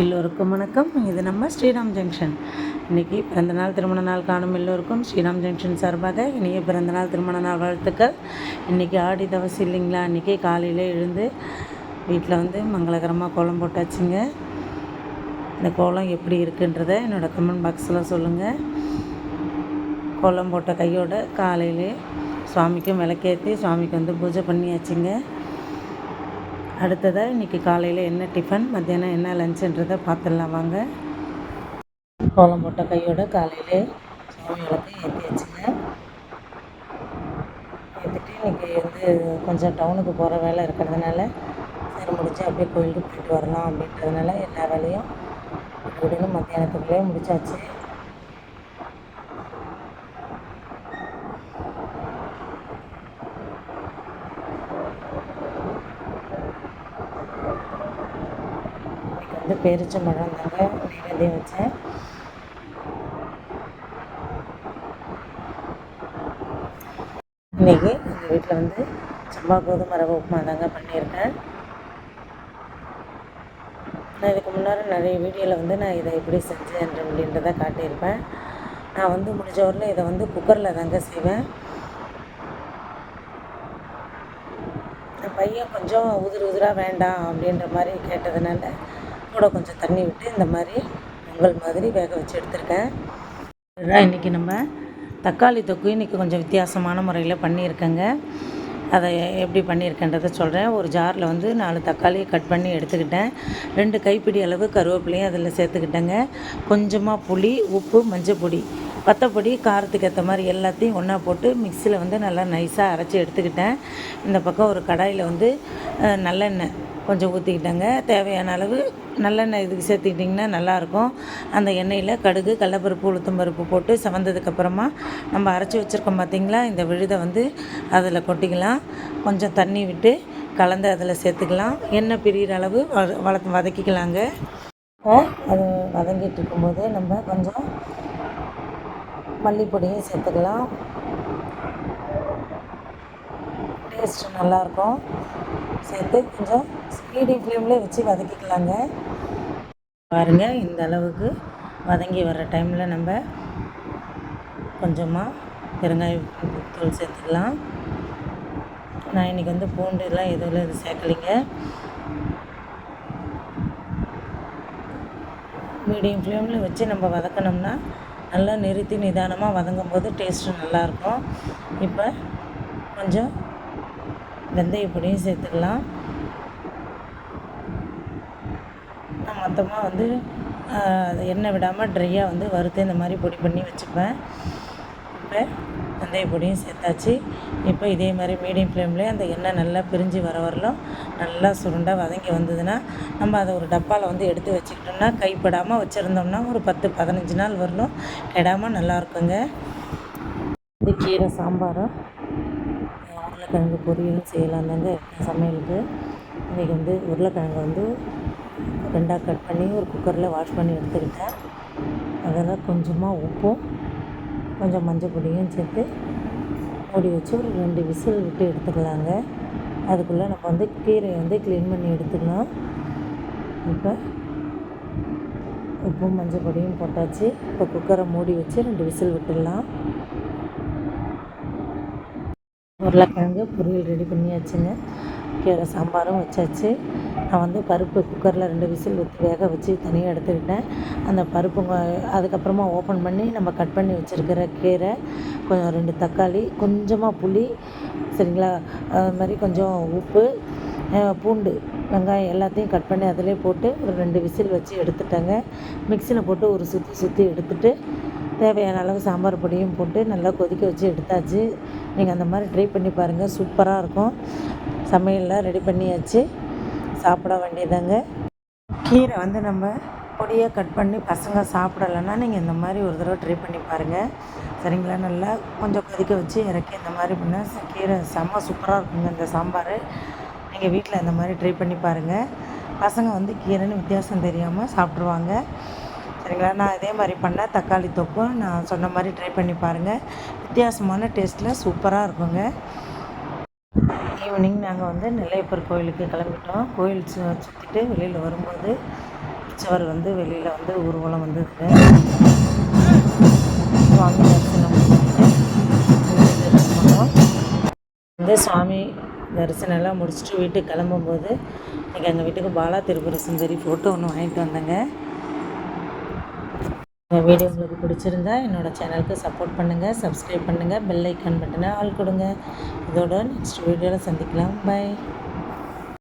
எல்லோருக்கும் வணக்கம். இது நம்ம ஸ்ரீராம் ஜங்ஷன். இன்றைக்கி பிறந்தநாள் திருமண நாள் காணும் எல்லோருக்கும் ஸ்ரீராம் ஜங்ஷன் சார்பாக இனிய பிறந்தநாள் திருமண நாள் வாழ்த்துக்கள். இன்றைக்கி ஆடி தவசு இல்லைங்களா? இன்றைக்கி காலையில் எழுந்து வீட்டில் வந்து மங்களகரமாக கோலம் போட்டாச்சுங்க. இந்த கோலம் எப்படி இருக்குன்றத என்னோடய கமெண்ட் பாக்ஸில் சொல்லுங்கள் கோலம் போட்ட கையோட காலையிலே சுவாமிக்கும் விளக்கேற்றி சுவாமிக்கு வந்து பூஜை பண்ணியாச்சுங்க. அடுத்ததாக இன்றைக்கி காலையில் என்ன டிஃபன் மத்தியானம் என்ன லஞ்சுன்றதை பார்த்துடலாம் வாங்க. கோலம் போட்ட கையோட காலையில் சாமி விளக்கு ஏற்றி வச்சுங்க. ஏற்றிட்டு இன்றைக்கி வந்து கொஞ்சம் டவுனுக்கு போகிற வேலை இருக்கிறதுனால சரி முடிச்சு அப்படியே கோயிலுக்கு போயிட்டு வரலாம் அப்படின்றதுனால எல்லா வேலையும் அப்படின்னு மத்தியானத்துக்குள்ளேயே முடிச்சாச்சு. வந்து பேரிச்சம்பழம் தாங்க நைவேத்தியம் வச்சேன். இன்றைக்கி எங்கள் வீட்டில் வந்து சம்பா கோதுமை ரவை உப்புமா தாங்க பண்ணியிருக்கேன். நான் இதுக்கு முன்னால் நிறைய வீடியோவில் வந்து நான் இதை எப்படி செஞ்சேன் அப்படின்றத காட்டியிருப்பேன். நான் வந்து முடிஞ்ச வரல இதை வந்து குக்கரில் தாங்க செய்வேன். என் பையன் கொஞ்சம் உதிர் உதிராக வேண்டாம் அப்படின்ற மாதிரி கேட்டதுனால கூட கொஞ்சம் தண்ணி விட்டு இந்த மாதிரி பொங்கல் மாதிரி வேக வச்சு எடுத்திருக்கேன். இதுதான் இன்றைக்கி நம்ம தக்காளி தொக்கு. இன்றைக்கி கொஞ்சம் வித்தியாசமான முறையில் பண்ணியிருக்கேங்க. அதை எப்படி பண்ணியிருக்கேன்றதை சொல்கிறேன் ஒரு ஜாரில் வந்து நாலு தக்காளியை கட் பண்ணி எடுத்துக்கிட்டேன். ரெண்டு கைப்பிடி அளவு கருவேப்பிலையும் அதில் சேர்த்துக்கிட்டேங்க. கொஞ்சமாக புளி உப்பு மஞ்சள் பொடி பத்தப்பொடி காரத்துக்கு ஏற்ற மாதிரி எல்லாத்தையும் ஒன்றா போட்டு மிக்சியில் வந்து நல்லா நைஸாக அரைச்சி எடுத்துக்கிட்டேன். இந்த பக்கம் ஒரு கடாயில் வந்து நல்லெண்ணெய் கொஞ்சம் ஊற்றிக்கிட்டேங்க தேவையான அளவு நல்லெண்ணெய் இதுக்கு சேர்த்துக்கிட்டிங்கன்னா நல்லாயிருக்கும். அந்த எண்ணெயில் கடுகு கடலப்பருப்பு உளுத்தம் பருப்பு போட்டு சவந்ததுக்கப்புறமா நம்ம அரைச்சி வச்சுருக்கோம் பார்த்திங்களா இந்த விழுதை வந்து அதில் கொட்டிக்கலாம். கொஞ்சம் தண்ணி விட்டு கலந்து அதில் சேர்த்துக்கலாம். எண்ணெய் பிரிகிற அளவு வளர்த்து வதக்கிக்கலாங்க. இப்போ அது வதங்கிட்டு இருக்கும்போது நம்ம கொஞ்சம் மல்லிப்பொடியும் சேர்த்துக்கலாம். டேஸ்ட் நல்லாயிருக்கும். சேர்த்து கொஞ்சம் மீடியம் ஃப்ளேமில் வச்சு வதக்கிக்கலாங்க. பாருங்கள் இந்த அளவுக்கு வதங்கி வர டைமில் நம்ம கொஞ்சமாக பெருங்காய தூள் சேர்த்துக்கலாம். நான் இன்றைக்கி வந்து பூண்டு எல்லாம் எதுவும் இது சேர்க்கலைங்க. மீடியம் ஃப்ளேமில் வச்சு நம்ம வதக்கினோம்னா நல்லா நிறுத்தி நிதானமாக வதங்கும் போது டேஸ்ட்டு நல்லாயிருக்கும் இப்போ கொஞ்சம் வெந்தயப்பொடியும் சேர்த்துக்கலாம். நான் மொத்தமாக வந்து எண்ணெய் விடாமல் ட்ரையாக வந்து வறுத்து இந்த மாதிரி பொடி பண்ணி வச்சுப்பேன். இப்போ வெந்தய பொடியும் சேர்த்தாச்சு. இப்போ இதே மாதிரி மீடியம் ஃப்ளேம்லேயே அந்த எண்ணெய் நல்லா பிரிஞ்சு வர வரலும் நல்லா சுருண்டாக வதங்கி வந்ததுன்னா நம்ம அதை ஒரு டப்பாவில் வந்து எடுத்து வச்சுக்கிட்டோம்னா கைப்படாமல் வச்சுருந்தோம்னா ஒரு பத்து பதினஞ்சு நாள் வரலும் கெடாமல் நல்லா இருக்குங்க. இது கீரை சாம்பாரும். உருளைக்கிழங்கு பொரியலும் செய்யலாம் தாங்க. சமையலுக்கு. இன்றைக்கி வந்து உருளைக்கிழங்கு வந்து ரெண்டாக கட் பண்ணி ஒரு குக்கரில் வாஷ் பண்ணி எடுத்துக்கிட்டேன். அதில் கொஞ்சமாக உப்பும் கொஞ்சம் மஞ்சள் பொடியும் சேர்த்து மூடி வச்சு ஒரு ரெண்டு விசில் விட்டு எடுத்துக்கலாங்க. அதுக்குள்ளே நம்ம வந்து கீரையை வந்து க்ளீன் பண்ணி எடுத்துக்கலாம். இப்போ உப்பும் மஞ்சள் பொடியும் போட்டாச்சு. இப்போ குக்கரை மூடி வச்சு ரெண்டு விசில் விட்டுடலாம். உருளைக்கிழங்கு பொரியல் ரெடி பண்ணியாச்சுங்க. கீரை சாம்பாரும் வச்சாச்சு. நான் வந்து பருப்பு குக்கரில் ரெண்டு விசில் ஊற்றி வேக வச்சு தனியாக எடுத்துக்கிட்டேன். அந்த பருப்பு அதுக்கப்புறமா ஓப்பன் பண்ணி நம்ம கட் பண்ணி வச்சுருக்கிற கீரை கொஞ்சம் ரெண்டு தக்காளி கொஞ்சமாக புளி சரிங்களா? அது மாதிரி கொஞ்சம் உப்பு பூண்டு வெங்காயம் எல்லாத்தையும் கட் பண்ணி அதிலே போட்டு ஒரு ரெண்டு விசில் வச்சு எடுத்துட்டேங்க. மிக்சியில் போட்டு ஒரு சுற்றி சுற்றி எடுத்துட்டு தேவையான அளவு சாம்பார் பொடியும் போட்டு நல்லா கொதிக்க வச்சு எடுத்தாச்சு. நீங்கள் அந்த மாதிரி ட்ரை பண்ணி பாருங்கள் சூப்பராக இருக்கும். சமையல்லாம் ரெடி பண்ணியாச்சு. சாப்பிட வேண்டியதாங்க. கீரை வந்து நம்ம பொடியாக கட் பண்ணி பசங்க சாப்பிடலைன்னா நீங்கள் இந்த மாதிரி ஒரு தடவை ட்ரை பண்ணி பாருங்கள் சரிங்களா? நல்லா கொஞ்சம் கொதிக்க வச்சு இறக்கி இந்த மாதிரி பண்ணால் கீரை செம்ம சூப்பராக இருக்குங்க இந்த சாம்பார். நீங்கள் வீட்டில் இந்த மாதிரி ட்ரை பண்ணி பாருங்கள் பசங்க வந்து கீரைன்னு வித்தியாசம் தெரியாமல் சாப்பிட்ருவாங்க சரிங்களா? நான் இதே மாதிரி பண்ணால் தக்காளி தொக்கும் நான் சொன்ன மாதிரி ட்ரை பண்ணி பாருங்கள் வித்தியாசமான டேஸ்ட்டில் சூப்பராக இருக்குங்க. ஈவினிங் நாங்கள் வந்து நெல்லையப்பர் கோயிலுக்கு கிளம்பிட்டோம். கோயில் சு சுற்றிட்டு வெளியில் வரும்போது உற்சவர் வந்து வெளியில் வந்து ஊர்வலம் வந்துருக்கு சுவாமி தரிசனம் வந்து சுவாமி தரிசனம் எல்லாம் முடிச்சுட்டு வீட்டுக்கு கிளம்பும்போது இன்றைக்கி எங்கள் வீட்டுக்கு பாலா திருபுர சுந்தரி ஃபோட்டோ ஒன்று வாங்கிட்டு வந்தேங்க. இந்த வீடியோ உங்களுக்கு பிடிச்சிருந்தா என்னோடய சேனலுக்கு சப்போர்ட் பண்ணுங்கள் சப்ஸ்கிரைப் பண்ணுங்கள் பெல் ஐக்கான் பட்டனை ஆள் கொடுங்க. இதோட நெக்ஸ்ட் வீடியோவில் சந்திக்கலாம். பை